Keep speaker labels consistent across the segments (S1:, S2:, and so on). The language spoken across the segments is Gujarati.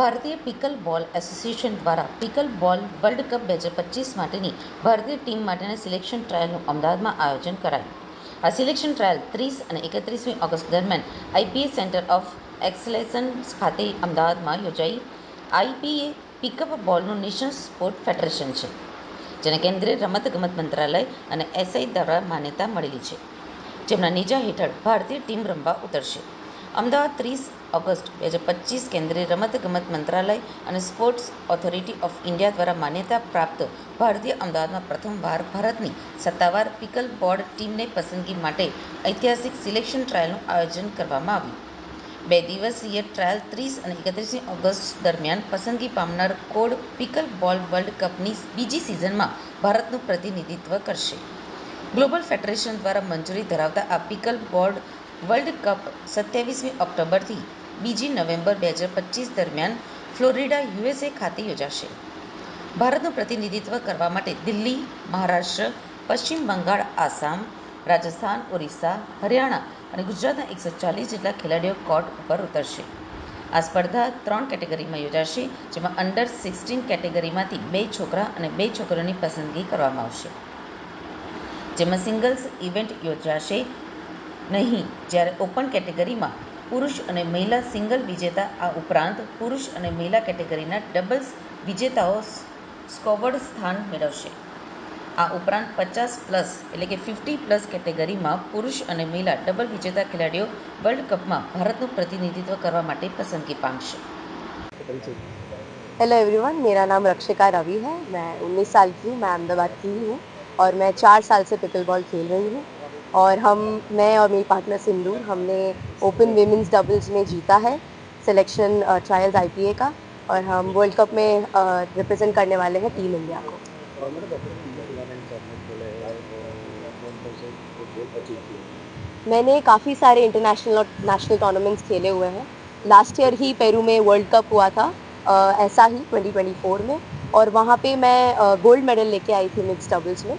S1: ભારતીય પિકલ બોલ એસોસિએશન દ્વારા પિકલ બોલ વર્લ્ડ કપ બે હજાર પચીસ માટેની ભારતીય ટીમ માટેના સિલેક્શન ટ્રાયલનું અમદાવાદમાં આયોજન કરાયું. આ સિલેક્શન ટ્રાયલ ત્રીસ અને એકત્રીસમી ઓગસ્ટ દરમિયાન આઈપીએ સેન્ટર ઓફ એક્સલેન્સ ખાતે અમદાવાદમાં યોજાઈ. આઈપીએ પિકઅપ બોલનું નેશનલ સ્પોર્ટ ફેડરેશન છે, જેને કેન્દ્રીય રમતગમત મંત્રાલય અને એસઆઈ દ્વારા માન્યતા મળેલી છે. જેમના નેજા હેઠળ ભારતીય ટીમ રમવા ઉતરશે. અમદાવાદ ત્રીસ ઓગસ્ટ બે હજાર પચીસ કેન્દ્રીય રમતગમત મંત્રાલય અને સ્પોર્ટ્સ ઓથોરિટી ઓફ ઇન્ડિયા દ્વારા માન્યતા પ્રાપ્ત ભારતીય અમદાવાદમાં પ્રથમવાર ભારતની સત્તાવાર પિકલ બોર્ડ ટીમને પસંદગી માટે ઐતિહાસિક સિલેક્શન ટ્રાયલનું આયોજન કરવામાં આવ્યું. બે દિવસીય ટ્રાયલ ત્રીસ અને એકત્રીસમી ઓગસ્ટ દરમિયાન પસંદગી પામનાર કોડ પિકલ બોલ વર્લ્ડ કપની બીજી સિઝનમાં ભારતનું પ્રતિનિધિત્વ કરશે. ગ્લોબલ ફેડરેશન દ્વારા મંજૂરી ધરાવતા આ પિકલ બોર્ડ વર્લ્ડ કપ સત્યાવીસમી ઓક્ટોબરથી બીજી નવેમ્બર બે હજાર પચીસ દરમિયાન ફ્લોરિડા, યુએસએ ખાતે યોજાશે. ભારતનું પ્રતિનિધિત્વ કરવા માટે દિલ્હી, મહારાષ્ટ્ર, પશ્ચિમ બંગાળ, આસામ, રાજસ્થાન, ઓરિસ્સા, હરિયાણા અને ગુજરાતના એકસો ચાલીસ જેટલા ખેલાડીઓ કોર્ટ ઉપર ઉતરશે. આ સ્પર્ધા ત્રણ કેટેગરીમાં યોજાશે, જેમાં અંડર સિક્સટીન કેટેગરીમાંથી બે છોકરા અને બે છોકરીઓની પસંદગી કરવામાં આવશે. જેમાં સિંગલ્સ ઇવેન્ટ યોજાશે નહીં, જ્યારે ઓપન કેટેગરીમાં પુરુષ અને મહિલા સિંગલ વિજેતા આ ઉપરાંત પુરુષ અને મહિલા કેટેગરીના ડબલ્સ વિજેતાઓ સ્કોવર્ડ સ્થાન મેળવશે આ ઉપરાંત પચાસ પ્લસ એટલે કે ફિફ્ટી પ્લસ કેટેગરીમાં પુરુષ અને મહિલા ડબલ વિજેતા ખેલાડીઓ વર્લ્ડ કપમાં ભારતનું પ્રતિનિધિત્વ કરવા માટે પસંદગી પામશે
S2: हेलो एवरीवन मेरा नाम रक्षिका रवि है मैं 19 साल की हूँ मैं अहमदाबाद की ही हूँ और मैं चार साल से पिकल बॉल खेल रही हूँ और हम, मैं और मेरी पार्टनर सिंदूर, हमने ओपन वेमेंस डबल्स में जीता है सिलेक्शन ट्रायल्स आईपीए का, और हम वर्ल्ड कप में रिप्रेजेंट करने वाले हैं टीम इंडिया को। मैंने काफ़ी सारे इंटरनेशनल और नेशनल टूर्नामेंट्स खेले हुए हैं। लास्ट ईयर ही पेरू में वर्ल्ड कप हुआ था ऐसा ही 2024 में। और वहाँ पे मैं गोल्ड मेडल लेके आई थी मिक्स डबल्स में।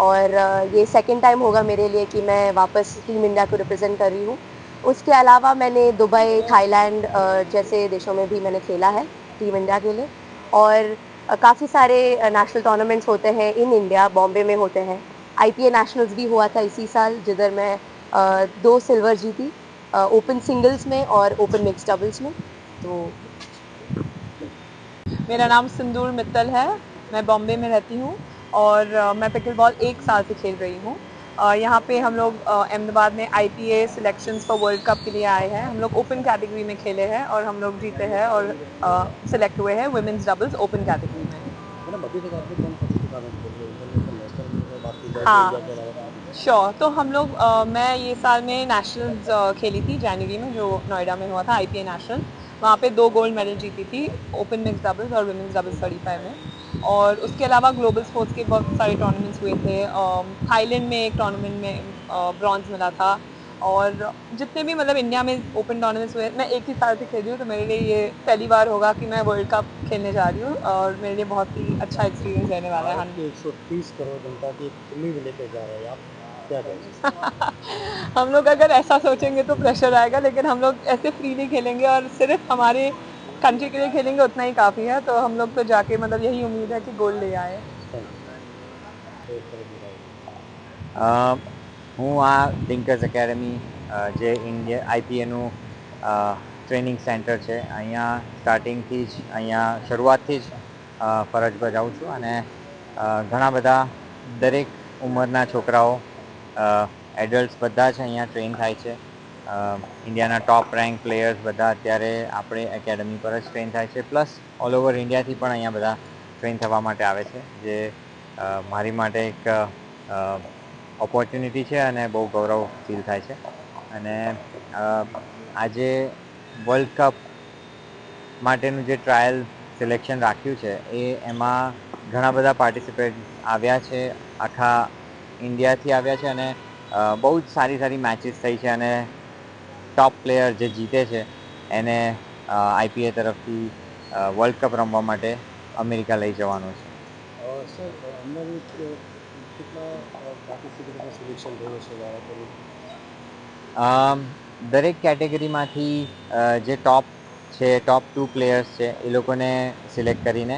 S2: और ये सेकेंड टाइम होगा मेरे लिए कि मैं वापस टीम इंडिया को रिप्रेजेंट कर रही हूँ। उसके अलावा मैंने दुबई थाईलैंड जैसे देशों में भी मैंने खेला है टीम इंडिया के लिए। और काफ़ी सारे नेशनल टूर्नामेंट्स होते हैं इन इंडिया बॉम्बे में होते हैं। आईपीए नेशनल्स भी हुआ था इसी साल, जिधर मैं दो सिल्वर जीती ओपन सिंगल्स में और ओपन मिक्स डबल्स में। तो
S3: मेरा नाम सिंदूर मित्तल है, मैं बॉम्बे में रहती हूँ। और मैं पिकल बॉल एक साल से खेल रही हूँ। यहाँ पे हम लोग अहमदाबाद में I P A selections for world cup के लिए आए हैं। हम लोग ओपन कैटेगरी में खेले हैं और हम लोग जीते हैं और सिलेक्ट हुए हैं वुमेंस डबल्स ओपन कैटेगरी में।
S4: इंडिया
S3: हाँ। श्योर तो हम लोग मैं ये साल में नेशनल्स खेली थी जनवरी में जो नोएडा में हुआ था आई पी ए नेशनल वहाँ पे दो गोल्ड मेडल जीती थी ओपन मिक्स डबल्स और वुमेंस डबल्स थर्टी फाइव में। और उसके अलावा ग्लोबल स्पोर्ट्स के बहुत सारे टूर्नामेंट्स हुए थे। थाईलैंड में एक टूर्नामेंट में ब्रॉन्ज मिला था और जितने भी मतलब इंडिया में ओपन टूर्नामेंट्स हुए मैं एक ही साल से खेल रही हूँ तो मेरे लिए ये पहली बार होगा कि मैं वर्ल्ड कप खेलने जा रही हूँ और मेरे लिए बहुत ही अच्छा एक्सपीरियंस रहने वाला है।
S4: आपके 130 करोड़ जनता की एक फिल्मी लेकर जा रहे हैं आप क्या कहेंगे
S3: हम लोग अगर ऐसा सोचेंगे तो प्रेशर आएगा लेकिन हम लोग ऐसे फ्रीली खेलेंगे और सिर्फ़ हमारे कंट्री के लिए खेलेंगे उतना ही काफ़ी है तो हम लोग तो जाके मतलब यही उम्मीद है कि गोल्ड ले आए
S4: एक करोड़ मेरा
S5: અ, હું આ ડિંકર્સ એકેડમી અ, જે ઇન્ડિયા આઈપીએનું ટ્રેનિંગ સેન્ટર છે અહીંયા સ્ટાર્ટિંગથી જ અહીંયા શરૂઆતથી જ અ, ફરજ બજાવું છું અને અ, ઘણા બધા દરેક ઉંમરના છોકરાઓ એડલ્ટ્સ બધા જ અહીંયા ટ્રેન થાય છે અ, ઇન્ડિયાના ટોપ રેન્ક પ્લેયર્સ બધા અત્યારે આપણે એકેડમી પર જ ટ્રેન થાય છે. પ્લસ ઓલ ઓવર ઇન્ડિયાથી પણ અહીંયા બધા ટ્રેન થવા માટે આવે છે. જે મારી માટે એક ઓપોર્ચ્યુનિટી છે અને બહુ ગૌરવ ફીલ થાય છે. અને આજે વર્લ્ડ કપ માટેનું જે ટ્રાયલ સિલેક્શન રાખ્યું છે, એ એમાં ઘણા બધા પાર્ટિસિપેટ આવ્યા છે. આખા ઇન્ડિયાથી આવ્યા છે અને બહુ જ સારી સારી મેચિસ થઈ છે અને ટોપ પ્લેયર જે જીતે છે એને આઈપીએ તરફથી વર્લ્ડ કપ રમવા માટે અમેરિકા લઈ જવાનું છે. દરેક કેટેગરીમાંથી જે ટોપ છે ટોપ ટુ પ્લેયર્સ છે એ લોકોને સિલેક્ટ કરીને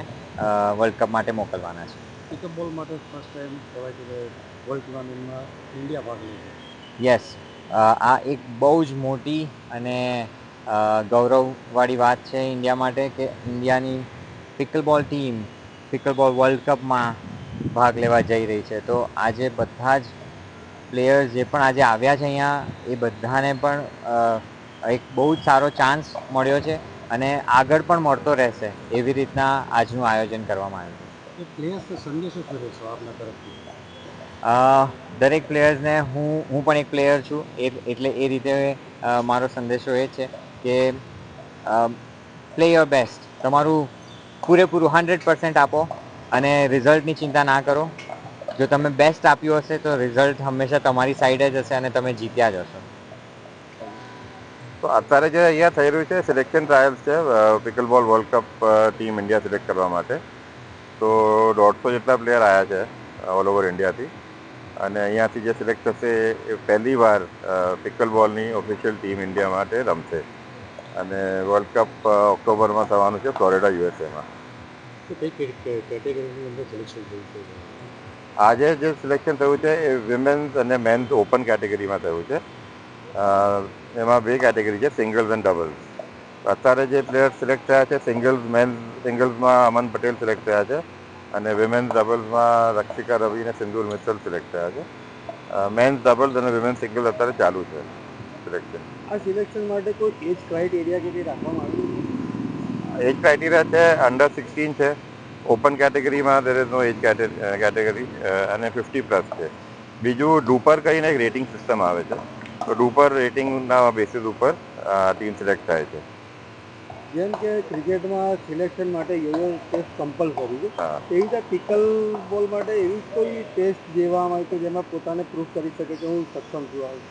S5: વર્લ્ડ કપ માટે મોકલવાના છે.
S4: પિકઅપ બોલ માટે ફર્સ્ટ ટાઈમ કહેવાય કે વર્લ્ડ
S5: યસ આ એક બહુ જ મોટી અને ગૌરવવાળી વાત છે ઇન્ડિયા માટે કે ઇન્ડિયાની પિકલબોલ ટીમ પિકલબોલ વર્લ્ડ કપમાં ભાગ લેવા જઈ રહી છે. તો આજે બધા જ પ્લેયર્સ જે પણ આજે આવ્યા છે અહીંયા, એ બધાને પણ એક બહુ જ સારો ચાન્સ મળ્યો છે અને આગળ પણ મળતો રહેશે એવી રીતના આજનું આયોજન કરવામાં આવ્યું છે. દરેક પ્લેયર્સને હું હું પણ એક પ્લેયર છું. એ, એટલે એ રીતે મારો સંદેશો એ છે કે પ્લે યોર બેસ્ટ તમારું પૂરેપૂરું હંડ્રેડ પર્સન્ટ આપો અને રિઝલ્ટની ચિંતા ના કરો. જો તમે બેસ્ટ આપ્યું હશે તો રિઝલ્ટ હંમેશા તમારી સાઈડે જ હશે અને તમે જીત્યા જ હશો.
S6: તો અત્યારે જે અહીંયા થઈ રહ્યું છે સિલેક્શન ટ્રાયલ્સ છે pickle ball world cup team India select કરવા માટે. તો દોઢસો જેટલા પ્લેયર આવ્યા છે ઓલ ઓવર ઇન્ડિયાથી અને અહીંયાથી જે સિલેક્ટ થશે એ પહેલી વાર પિકલ બોલની ઓફિશિયલ ટીમ ઇન્ડિયા માટે રમશે. અને વર્લ્ડ કપ ઓક્ટોબરમાં થવાનું છે ફ્લોરિડા યુએસએમાં આજે જે સિલેક્શન થયું છે એ વિમેન્સ અને મેન્સ ઓપન કેટેગરીમાં થયું છે. એમાં બે કેટેગરી છે સિંગલ્સ એન્ડ ડબલ્સ અત્યારે જે પ્લેયર સિલેક્ટ થયા છે સિંગલ્સ મેન્સ સિંગલ્સમાં અમન પટેલ સિલેક્ટ થયા છે. અને વિમેન્સ ડબલ્સમાં રક્ષિકા રવિ અને સિંધુલ મિત્તલ સિલેક્ટ થયા છે. Men's doubles and women's single અત્યારે ચાલુ છે સિલેક્શન
S4: આ સિલેક્શન માટે કોઈ એજ ક્રાઇટેરિયા કે કંઈ રાખવામાં આવ્યું છે?
S6: એજ ક્રાઇટેરિયા છે અંડર સિક્સટીન છે ઓપન કેટેગરીમાં there is no age category અને ફિફ્ટી પ્લસ છે. બીજું ડુપર કરીને એક રેટિંગ સિસ્ટમ આવે છે. તો ડુપર રેટિંગના બેસિસ ઉપર ટીમ સિલેક્ટ થાય છે.
S4: જેમ કે ક્રિકેટમાં સિલેક્શન માટે યોયો ટેસ્ટ કમ્પલસરી છે. એવી રીતે પિકલ બોલ માટે એવી કોઈ ટેસ્ટ જેવામાં આવે કે જેમાં પોતાને પ્રૂફ કરી શકે કે હું સક્ષમ છું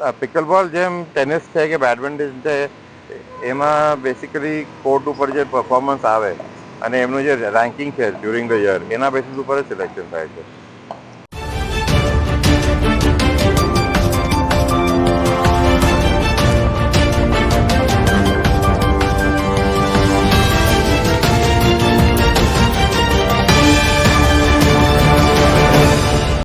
S4: આ
S6: પિકલ બોલ જેમ ટેનિસ છે કે બેડમિન્ટન છે એમાં બેસિકલી કોર્ટ ઉપર જે પરફોર્મન્સ આવે અને એમનું જે રેન્કિંગ છે ડ્યુરિંગ ધ યર એના બેસિસ ઉપર જ સિલેક્શન થાય છે.